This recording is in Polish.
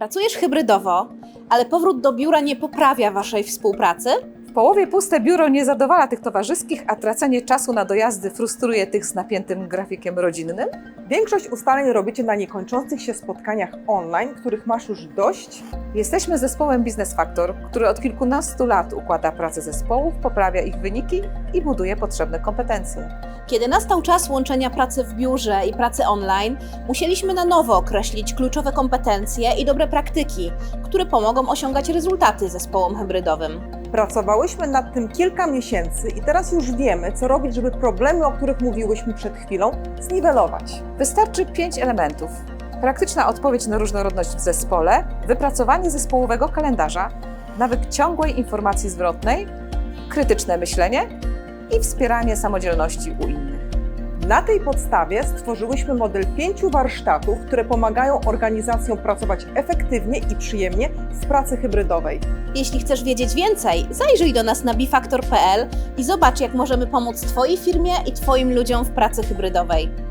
Pracujesz hybrydowo, ale powrót do biura nie poprawia Waszej współpracy? W połowie puste biuro nie zadowala tych towarzyskich, a tracenie czasu na dojazdy frustruje tych z napiętym grafikiem rodzinnym? Większość ustaleń robicie na niekończących się spotkaniach online, których masz już dość. Jesteśmy zespołem Business Factor, który od kilkunastu lat układa pracę zespołów, poprawia ich wyniki i buduje potrzebne kompetencje. Kiedy nastał czas łączenia pracy w biurze i pracy online, musieliśmy na nowo określić kluczowe kompetencje i dobre praktyki, które pomogą osiągać rezultaty zespołom hybrydowym. Pracowałyśmy nad tym kilka miesięcy i teraz już wiemy, co robić, żeby problemy, o których mówiłyśmy przed chwilą, zniwelować. Wystarczy pięć elementów. Praktyczna odpowiedź na różnorodność w zespole, wypracowanie zespołowego kalendarza, nawyk ciągłej informacji zwrotnej, krytyczne myślenie i wspieranie samodzielności u innych. Na tej podstawie stworzyłyśmy model pięciu warsztatów, które pomagają organizacjom pracować efektywnie i przyjemnie w pracy hybrydowej. Jeśli chcesz wiedzieć więcej, zajrzyj do nas na bifaktor.pl i zobacz, jak możemy pomóc Twojej firmie i Twoim ludziom w pracy hybrydowej.